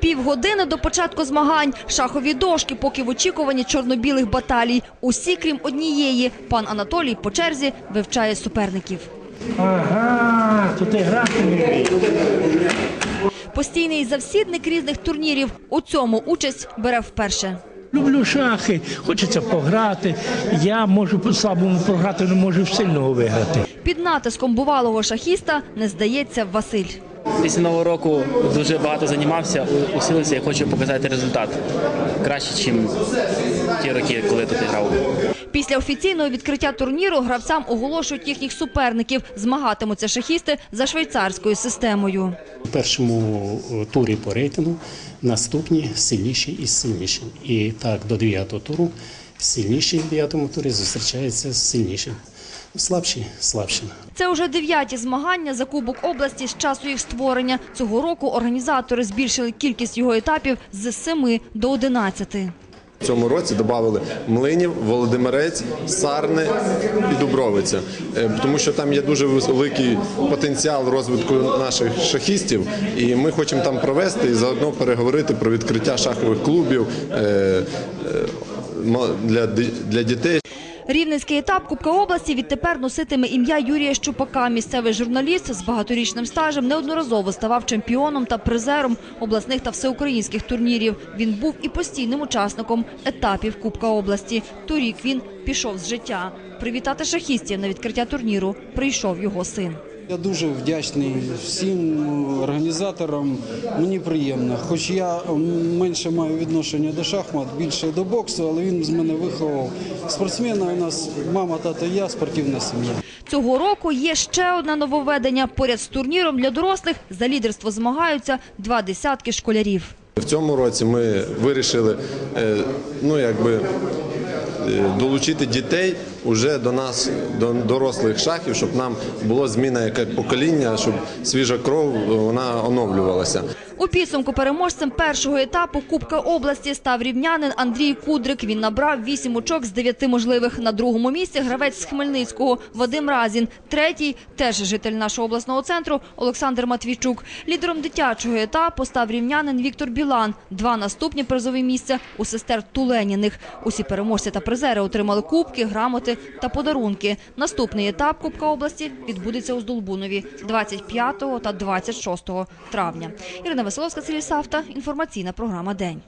Півгодини до початку змагань. Шахові дошки, поки в очікуванні чорно-білих баталій. Усі, крім однієї. Пан Анатолій по черзі вивчає суперників. Ага, то ти грати. Постійний завсідник різних турнірів. У цьому участь бере вперше. Люблю шахи, хочеться пограти. Я можу по слабому програти, не можу сильного виграти. Під натиском бувалого шахіста не здається Василь. Після нового року дуже багато займався, усилився і хочу показати результат краще, ніж ті роки, коли я тут грав. Після офіційного відкриття турніру гравцям оголошують їхніх суперників. Змагатимуться шахісти за швейцарською системою. У першому турі по рейтингу наступні сильніші і сильніші. І так до дев'ятого туру сильніші в дев'ятому турі зустрічаються з сильнішим. Слабші слабші. Це вже дев'яті змагання за Кубок області з часу їх створення. Цього року організатори збільшили кількість його етапів з 7 до 11. В цьому році додали Млинів, Володимирець, Сарни і Дубровиця, Е, тому що там є дуже великий потенціал розвитку наших шахістів, і ми хочемо там провести і заодно переговорити про відкриття шахових клубів е, е, для, дітей. Рівненський етап Кубка області відтепер носитиме ім'я Юрія Щупака. Місцевий журналіст з багаторічним стажем неодноразово ставав чемпіоном та призером обласних та всеукраїнських турнірів. Він був і постійним учасником етапів Кубка області. Торік він пішов з життя. Привітати шахістів на відкриття турніру прийшов його син. Я дуже вдячний всім організаторам. Мені приємно. Хоч я менше маю відношення до шахмат, більше до боксу, але він з мене виховав спортсмена. У нас мама, тато, я спортивна сім'я. Цього року є ще одне нововведення. Поряд з турніром для дорослих за лідерство змагаються два десятки школярів. В цьому році ми вирішили е, ну, якби, долучити дітей уже до нас, до дорослих шахів, щоб нам було зміна яке покоління, щоб свіжа кров вона оновлювалася. У підсумку переможцем першого етапу Кубка області став рівнянин Андрій Кудрик. Він набрав 8 очок з 9 можливих. На другому місці гравець з Хмельницького Вадим Разін. Третій – теж житель нашого обласного центру Олександр Матвійчук. Лідером дитячого етапу став рівнянин Віктор Білан. Два наступні призові місця у сестер Туленіних. Усі переможці та призери отримали кубки, грамоти та подарунки. Наступний етап Кубка області відбудеться у Здолбунові 25 та 26 травня. Ірина Веселовська, Савта. Інформаційна програма «День».